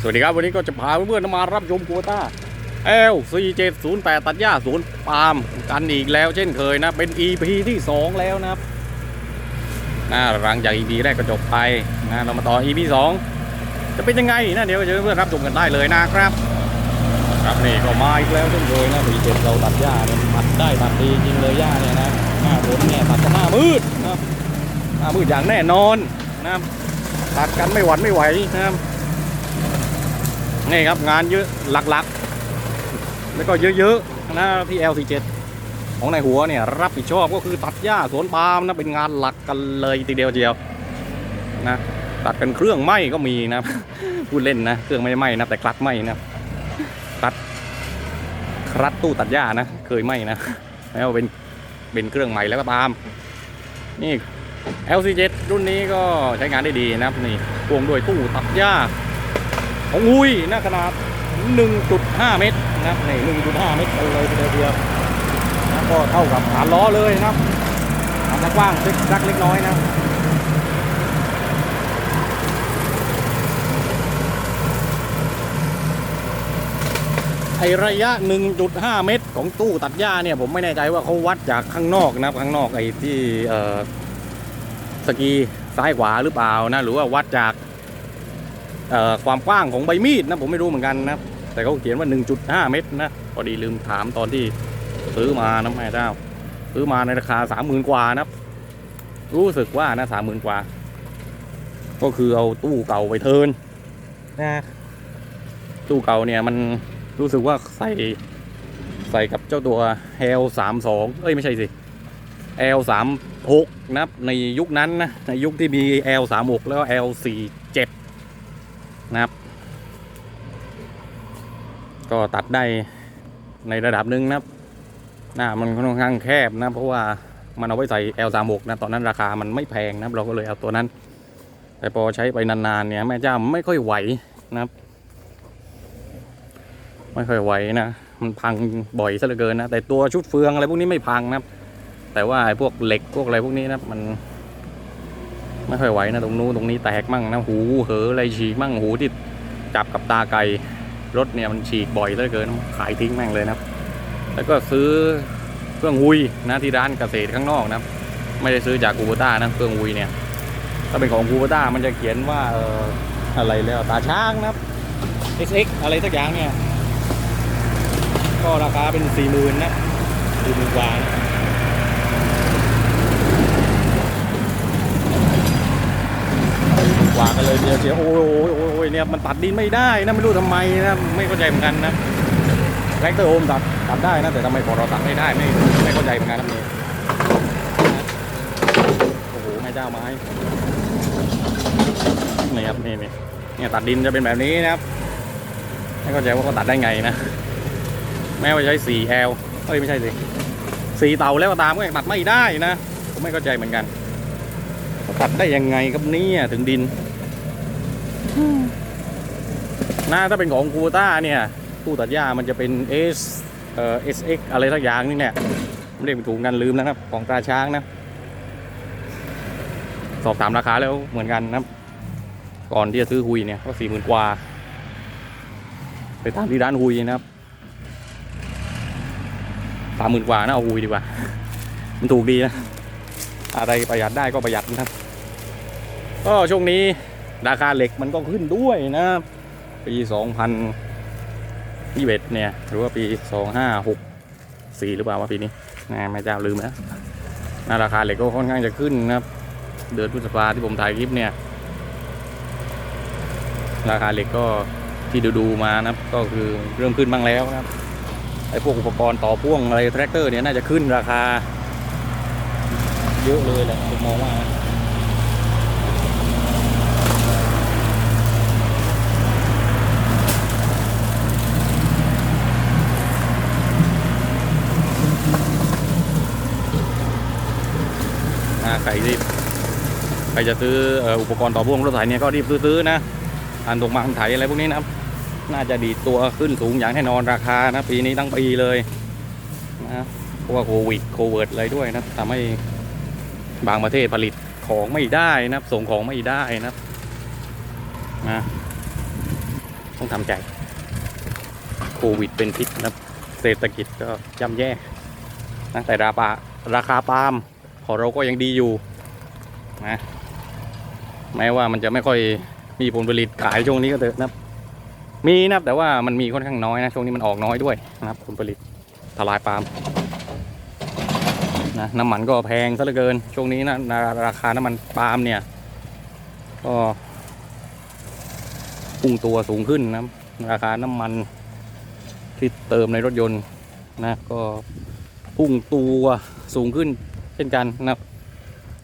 สวัสดีครับ วันนี้ก็จะพาเพื่อนๆมารับชมโควต้า L 4 7 0 8 ตัดหญ้าสวนปาล์มกันอีกแล้วเช่นเคยนะ เป็น EP ที่ 2 แล้วนะครับนะหลังจาก EP แรกก็จบไปนะเรามาต่อ EP 2 จะเป็นยังไงนะเดี๋ยวเจอเพื่อนรับชมกันได้เลยนะครับ ครับนี่ก็มาอีกแล้วเช่นเคยนะ4 7เราตัดหญ้าเนี่ยตัดได้ตัดดีจริงเลยหญ้าเนี่ยนะหน้าฝนเนี่ยตัดก็หน้ามืดนะหน้ามืดอย่างแน่นอนนะครับตัดกันไม่หวั่นไม่ไหวนะครับ นี่ครับงานเยอะหลักๆ แล้วก็เยอะๆนะที่ L47 ของในหัวเนี่ยรับผิดชอบก็คือตัดหญ้าสวนปาล์มนะเป็นงานหลักกันเลยทีเดียวเดียวนะตัดกันเครื่องไหม้ก็มีนะพูดเล่นนะเครื่องไม่ไหม้นะแต่คลัดไหม้นะคลัดคลัดตู้ตัดหญ้านะเคยไหม้นะแล้วเป็นเป็นเครื่องใหม่แล้วก็ตามนี่ L47 รุ่นนี้ก็ใช้งานได้ดีนะครับนี่พ่วงด้วยตู้ตัดหญ้า ของอุ้ยนะขนาด 1.5 เมตรนะครับนี่1.5 เมตรกันเลยทีเดียวเดียวนะก็เท่ากับฐานล้อเลยนะครับฐานกว้างเล็กักเล็กน้อยนะไอระยะ 1.5 เมตรของตู้ตัดหญ้าเนี่ยผมไม่แน่ใจว่าเขาวัดจากข้างนอกนะครับข้างนอกไอ้ที่สกีซ้ายขวาหรือเปล่านะหรือว่าวัดจาก ความกว้างของใบมีดนะผมไม่รู้เหมือนกันนะแต่เขาเขียนว่า 1.5 เมตรนะพอดีลืมถามตอนที่ซื้อมานะแม่เจ้าซื้อมาในราคา 30,000 กว่านะรู้สึกว่านะ30,000กว่า ก็คือเอาตู้เก่าไปเทิร์นนะตู้เก่าเนี่ยมันรู้สึกว่าใส่ใส่กับเจ้าตัว L 3 2เอ้ยไม่ใช่สิ L 3 6นะครับในยุคนั้นนะในยุคที่มี L 3 6แล้ว L 4 7 นะครับ ก็ตัดได้ในระดับหนึ่งนะครับหน้ามันค่อนข้างแคบนะเพราะว่ามันเอาไว้ใส่ L36 นะตอนนั้นราคามันไม่แพงนะครับ เราก็เลยเอาตัวนั้น แต่พอใช้ไปนานๆเนี่ยแม่เจ้าไม่ค่อยไหวนะครับ ไม่ค่อยไหวนะมันพังบ่อยซะเหลือเกินนะแต่ตัวชุดเฟืองอะไรพวกนี้ไม่พังนะครับ แต่ว่าไอ้พวกเหล็กพวกอะไรพวกนี้นะมัน ไม่ค่อยไหวนะตรงนู้นตรงนี้แตกมั่งนะหูเหออะไรฉีกมั่งหูที่จับกับตาไก่รถเนี่ยมันฉีกบ่อยเหลือเกินขายทิ้งแม่งเลยนะครับ แล้วก็ซื้อเครื่องวุยนะที่ร้านเกษตรข้างนอกนะครับ ไม่ได้ซื้อจากกูบต้านะเครื่องวุยเนี่ยถ้าเป็นของกูบต้ามันจะเขียนว่าเอออะไรแล้วตาช้างนะครับ XX อะไรสักอย่างเนี่ย ก็ราคาเป็นสี่หมื่นนะสี่หมื่นกว่านะ ก ว่ากันเลยเดียวเชียโอ้ยโอ้ยโอ้ยเนี่ยมันตัดดินไม่ได้นะไม่รู้ทำไมนะไม่เข้าใจเหมือนกันนะแท็กเตอร์โอมตัดตัดได้นะแต่ทำไมพอเราตัดไม่ได้ไม่ไม่เข้าใจเหมือนกันครับนี่โอ้โหแม่เจ้าไม้นี่ครับนี่นี่เนี่ยตัดดินจะเป็นแบบนี้นะครับไม่เข้าใจว่าเขาตัดได้ไงนะแม้ว่าใช้ 4L เอ้ยไม่ใช่สิสีเตาแล้วตามก็ยังตัดไม่ได้นะผมไม่เข้าใจเหมือนกันตัดได้ยังไงครับเนี่ยถึงดิน น่าถ้าเป็นของคูต้าเนี่ยตู้ตัดหญ้ามันจะเป็น S เอ่อ SX อะไรสักอย่างนี่เนี่ยไม่ได้เป็นถูกกันลืมนะครับ ของตราช้างนะ สอบถามราคาแล้วเหมือนกันนะครับก่อนที่จะซื้อฮุยเนี่ยก็สี่หมื่นกว่า ไปตามที่ร้านฮุยนะครับสามหมื่นกว่านะเอาฮุยดีกว่า มันถูกดีนะ อะไรประหยัดได้ก็ประหยัดนะครับ ก็ช่วงนี้ ราคาเหล็กมันก็ขึ้นด้วยนะปี 2021เนี่ย หรือว่าปี 2564 หรือเปล่าวะปีนี้นะไม่เจ้าลืมนะนะราคาเหล็กก็ค่อนข้างจะขึ้นนะครับ เดือนพฤษภาที่ผมถ่ายคลิปเนี่ย ราคาเหล็กก็ที่ดูๆมานะครับ ก็คือเริ่มขึ้นบ้างแล้วนะครับไอ้พวกอุปกรณ์ต่อพ่วงอะไรแทรกเตอร์เนี่ยน่าจะขึ้นราคา เยอะเลยแหละผมมองว่า ครรีบใครจะซื้ออุปกรณ์ต่อพ่วงรถไถเนี่ยก็รีบซื้อๆนะอันตรงมาอันไถอะไรพวกนี้นะครับ น่าจะดีตัวขึ้นสูงอย่างแน่นอนราคานะปีนี้ตั้งปีเลยนะเพราะว่าโควิดโควิดอะไรด้วยนะทำให้บางประเทศผลิตของไม่ได้นะครับ ส่งของไม่ได้นะครับนะต้องทำใจโควิดเป็นพิษนะเศรษฐกิจก็ย่ำแย่นะแต่ราคาราคาปาล์ม ของเราก็ยังดีอยู่นะแม้ว่ามันจะไม่ค่อยมีผลผลิตขายช่วงนี้ก็เถอะนะมีนะแต่ว่ามันมีค่อนข้างน้อยนะช่วงนี้มันออกน้อยด้วยนะครับ ผลผลิตทลายปาล์มนะน้ำมันก็แพงซะเหลือเกิน ช่วงนี้นะนะราคาน้ำมันปาล์มเนี่ยก็พุ่งตัวสูงขึ้นนะราคาน้ำมันที่เติมในรถยนต์นะก็พุ่งตัวสูงขึ้น เช่นกันนะ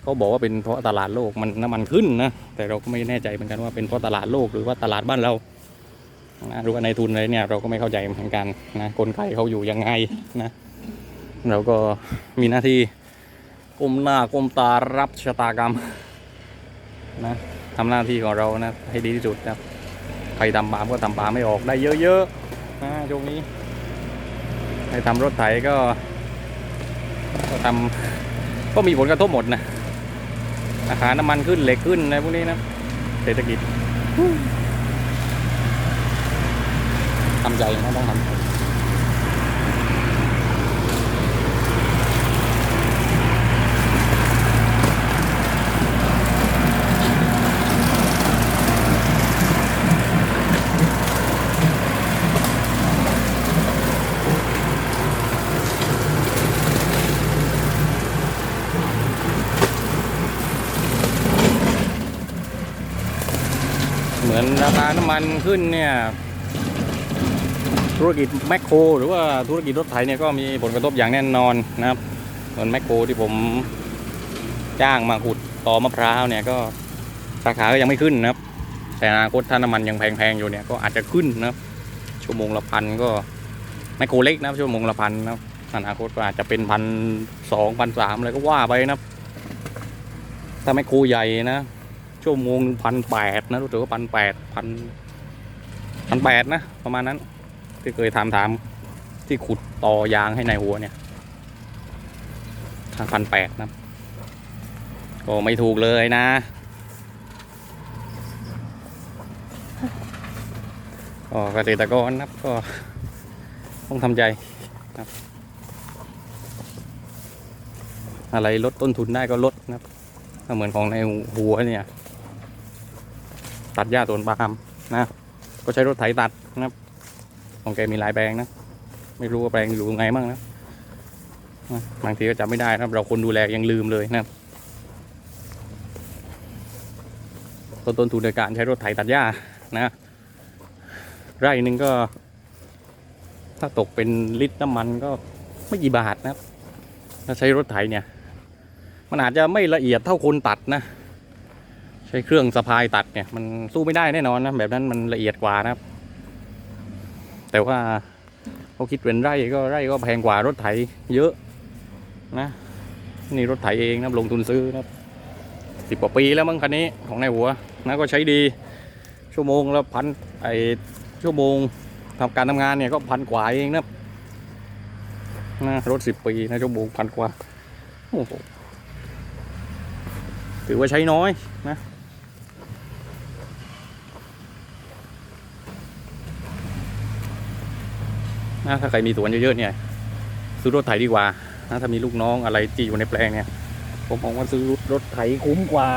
เขาบอกว่าเป็นเพราะตลาดโลกมันน้ำมันขึ้นนะแต่เราก็ไม่แน่ใจเหมือนกันว่าเป็นเพราะตลาดโลกหรือว่าตลาดบ้านเรานะหรือว่าในทุนอะไรเนี่ยเราก็ไม่เข้าใจเหมือนกันนะกลไกเขาอยู่ยังไงนะเราก็มีหน้าที่ก้มหน้าก้มตารับชะตากรรมนะทำหน้าที่ของเรานะให้ดีที่สุดนะใครทำปาล์มก็ทำปาไม่ออกได้เยอะๆนะช่วงนี้ใครทำรถไถก็ก็ทำ ก็มีผลกระทบหมดนะราคาน้ำมันขึ้นเหล็กขึ้นอะไรพวกนี้นะ เศรษฐกิจทำใจนะต้องทำ เหมือนราคาน้ำมันขึ้นเนี่ยธุรกิจแมคโคร หรือว่าธุรกิจรถไถเนี่ยก็มีผลกระทบอย่างแน่นอนนะครับเหมือนแมคโครที่ผมจ้างมาขุดตอมะพร้าวเนี่ยก็สาขาก็ยังไม่ขึ้นนะครับ แต่อนาคตถ้าน้ำมันยังแพงๆอยู่เนี่ยก็อาจจะขึ้นนะครับ ชั่วโมงละพันก็แมคโครเล็กนะครับชั่วโมงละพันนะครับอนาคตก็อาจจะเป็นพันสองพันสามอะไรก็ว่าไปนะครับถ้าแมคโครใหญ่นะ ชั่วโมงพันแปดนะรู้สึกว่าพันแปดพันพันแปดนะ ประมาณนั้น ที่เคยถามถามที่ขุดต่อยางให้ในายหัวเนี่ยทางพันแปดนะก็ไม่ถูกเลยนะ ก็เกษตรกรนะครับก็ต้องทำใจนะครับ อะไรลดต้นทุนได้ก็ลดนะครับถ้าเหมือนของในหัวเนี่ย ตัดหญ้าสวนปาล์มนะก็ใช้รถไถตัดนะครับของแกมีหลายแปลงนะ ไม่รู้ว่าแปลงอยู่ไงบ้างนะบางทีก็จำไม่ได้นะครับ เราคนดูแลยังลืมเลยนะครับต้นต้นทุนในการใช้รถไถตัดหญ้านะไร่หนึ่งก็ ถ้าตกเป็นลิตรน้ำมันก็ไม่กี่บาทนะครับ ถ้าใช้รถไถเนี่ย มันอาจจะไม่ละเอียดเท่าคนตัดนะ ช้เครื่องสะพายตัดเนี่ยมันสู้ไม่ได้แน่นอนนะแบบนั้นมันละเอียดกว่านะครับ แต่ว่าเขาคิดเป็นไร่ก็ไร่ก็แพงกว่ารถไถเยอะนะนี่รถไถเองนะลงทุนซื้อนะสิบกว่าปีแล้วมั้งคันนี้ของนายหัวนะก็ใช้ดีชั่วโมงละพันไอชั่วโมงทำการทำงานเนี่ยก็พันกว่าเองนะนะรถสิบปีนะชั่วโมงพันกว่าโอ้โหถือว่าใช้น้อยนะ นะถ้าใครมีสวนเยอะๆเนี่ย ซื้อรถไถดีกว่านะถ้ามีลูกน้องอะไรที่อยู่ในแปลงเนี่ย ผมมองว่าซื้อรถไถคุ้มกว่า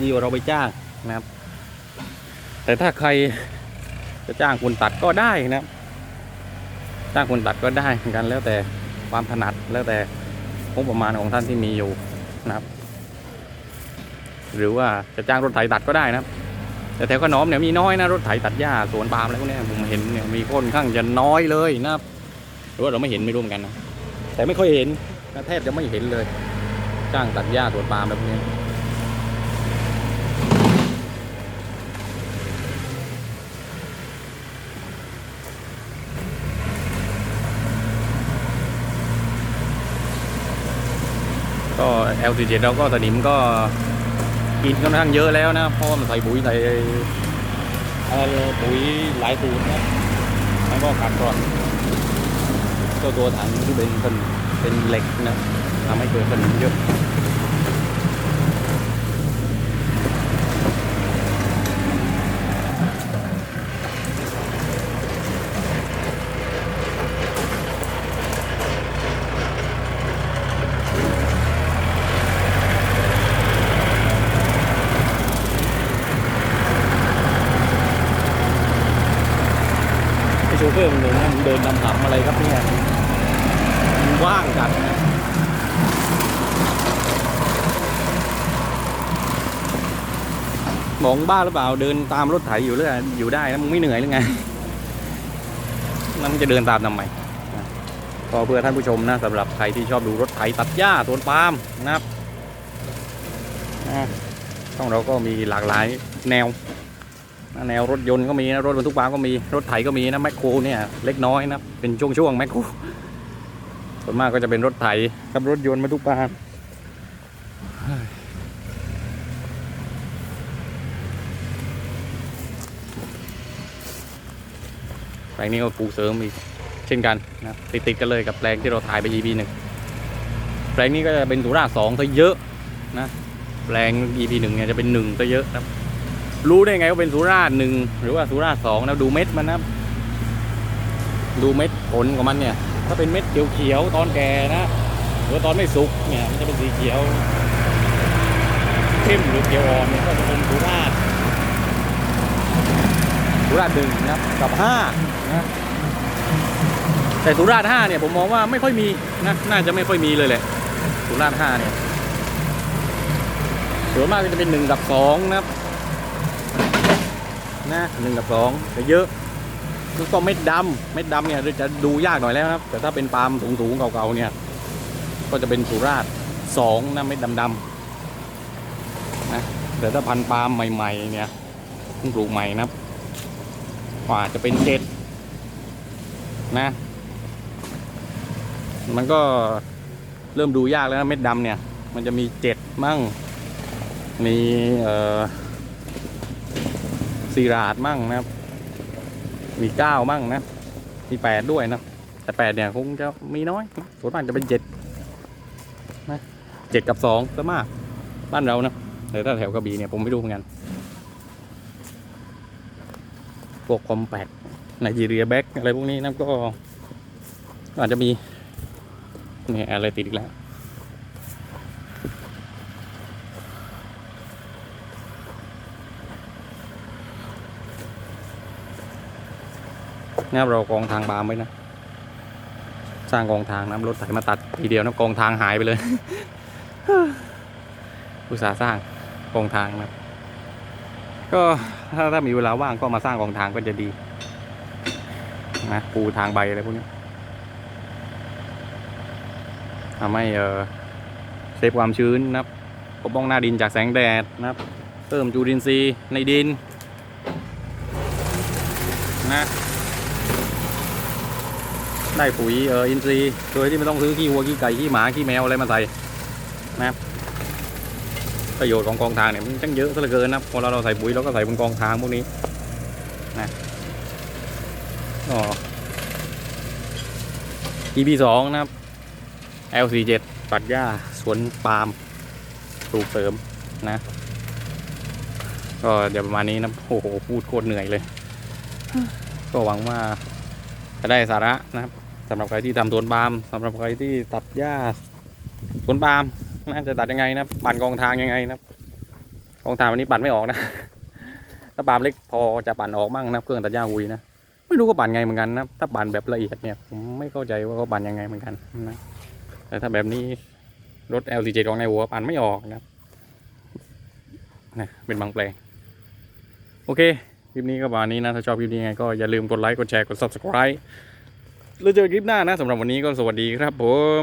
ดีกว่าเราไปจ้างนะครับ แต่ถ้าใครจะจ้างคนตัดก็ได้นะจ้างคนตัดก็ได้เหมือนกันแล้วแต่ความถนัดแล้วแต่งบประมาณของท่านที่มีอยู่นะครับ หรือว่าจะจ้างรถไถตัดก็ได้นะครับ แต่แถวขนอมเนี่ยมีน้อยนะรถไถตัดหญ้าสวนปาล์มอะไรพวกนี้ผมเห็นเนี่ยมีค่อนข้างจะน้อยเลยนะครับหรือว่าเราไม่เห็นไม่รู้เหมือนกันนะแต่ไม่ค่อยเห็นนะแทบจะไม่เห็นเลยจ้างตัดหญ้าสวนปาล์มอะไรพวกนี้ก็ LCJ เราก็สนิมก็ กินค่อนข้างเยอะแล้วนะเพราะมันใส่ปุ๋ยใส่ปุ๋ยหลายสูตรนะแล้วก็ขาดกร่อนเจ้าตัวถังที่เป็นเป็นเป็นเหล็กนะทำให้เกิดสนิมเยอะ เฟอร์มั นดำหำอะไรครับเนี่ยว่างจัดมองบ้าหรือเปล่าเดินตามรถไถอยู่เรื่อยอยู่ได้นะมึงไม่เหนื่อยหรือไงแล้วมึงจะเดินตามทำไมก็เพื่อท่านผู้ชมนะสำหรับใครที่ชอบดูรถไถตัดหญ้าสวนปาล์มนะครับนะช่องเราก็มีหลากหลายแนว แนวรถยนต์ก็มีนะรถบรรทุกปาล์มก็มีรถไถก็มีนะแมคโครเนี่ยเล็กน้อยนะเป็นช่วงๆแมคโครส่วนมากก็จะเป็นรถไถกับรถยนต์บรรทุกปาล์มแปลงนี้ก็ปูเสริมอีกเช่นกันนะติดๆกันเลยกับแปลงที่เราถ่ายไป EP หนึ่งแปลงนี้ก็จะเป็นสุราสองซะเยอะนะแปลง EP หนึ่งเนี่ยจะเป็นหนึ่งซะเยอะนะ รู้ได้ไงว่าเป็นสุราษฎร์หนึ่งหรือว่าสุราษฎร์สองนะดูเม็ดมันนะดูเม็ดผลของมันเนี่ย ถ้าเป็นเม็ดเขียวๆตอนแก่นะหรือตอนไม่สุกเนี่ยมันจะเป็นสีเขียวเข้มหรือเขียวอ่อนเนี่ยก็จะเป็นสุราษฎร์สุราษฎร์หนึ่งนะกับห้านะแต่สุราษฎร์ห้าเนี่ยผมมองว่าไม่ค่อยมีนะน่าจะไม่ค่อยมีเลยแหละสุราษฎร์ห้าเนี่ยส่วนมากก็จะเป็นหนึ่งกับสองนะครับ นะหนึ่งกับสองจะเยอะแล้วก็เม็ดดำเม็ดดำเนี่ยจะดูยากหน่อยแล้วครับ แต่ถ้าเป็นปาล์มสูงๆเก่าๆเนี่ย ก็จะเป็นสุราษฎร์สองนะเม็ดดำๆนะแต่ถ้าพันปาล์มใหม่ๆเนี่ยเพิ่งปลูกใหม่นะกว่าจะเป็นเจ็ดนะ มันก็เริ่มดูยากแล้วนะเม็ดดำเนี่ย มันจะมีเจ็ดมั่งมีเอ่อ สี่ราดมั่งนะครับ มีเก้ามั่งนะ มีแปดด้วยนะแต่แปดเนี่ยคงจะมีน้อยส่วนมากจะเป็นเจ็ดนะเจ็ดกับสองซะมาก บ้านเรานะแต่ถ้าแถวกระบี่เนี่ยผมไม่รู้เหมือนกันพวกคอมแพกไนจีเรียแบ็กอะไรพวกนี้นะก็อาจจะมีเนี่ยอะไรติดอีกแล้ว นะครับเรากองทางบามไว้นะ สร้างกองทางน้ำรถไถมาตัดทีเดียวนะกองทางหายไปเลยอุตสาห์สร้างกองทางนะก็ถ้าถ้ามีเวลาว่างก็มาสร้างกองทางก็จะดีนะปูทางใบอะไรพวกนี้ทำให้เออเซฟความชื้นนะครับปกป้องหน้าดินจากแสงแดดนะครับ เพิ่มจุลินทรีย์ในดินนะ ได้ปุ๋ยเอออินทรีย์โดยที่ไม่ต้องซื้อขี้วัวขี้ไก่ขี้หมาขี้แมวอะไรมาใส่นะครับประโยชน์ของกองทางเนี่ยมันจังเยอะซะเหลือเกินนะพอเราเราใส่ปุ๋ยเราก็ใส่บนกองทางพวกนี้นะอ๋อ EP สองนะครับ L47 ปัดหญ้าสวนปาล์มปลูกเสริมนะ ก็เดี๋ยวประมาณนี้นะโอ้โหพูดโคตรเหนื่อยเลย ก็หวังว่าจะได้สาระนะครับ สำหรับใครที่ทำสวนปาล์มสำหรับใครที่ตัดหญ้าสวนปาล์มน่าจะตัดยังไงนะปั่นกองทางยังไงนะกองทางวันนี้ปั่นไม่ออกนะถ้าปาล์มเล็กพอจะปั่นออกมั่งนะเครื่องตัดหญ้าหุยนะไม่รู้ก็ปั่นไงเหมือนกันนะถ้าปั่นแบบละเอียดเนี่ยผมไม่เข้าใจว่าเขาปั่นยังไงเหมือนกันนะแต่ถ้าแบบนี้รถ LCJ ของในหัวปั่นไม่ออกนะนะเป็นบางแปลงโอเคคลิปนี้ก็ประมาณนี้นะ ถ้าชอบคลิปนี้ยังไงก็อย่าลืมกดไลค์ กดแชร์ กด subscribe แล้วเจอกันคลิปหน้านะสำหรับวันนี้ก็สวัสดีครับผม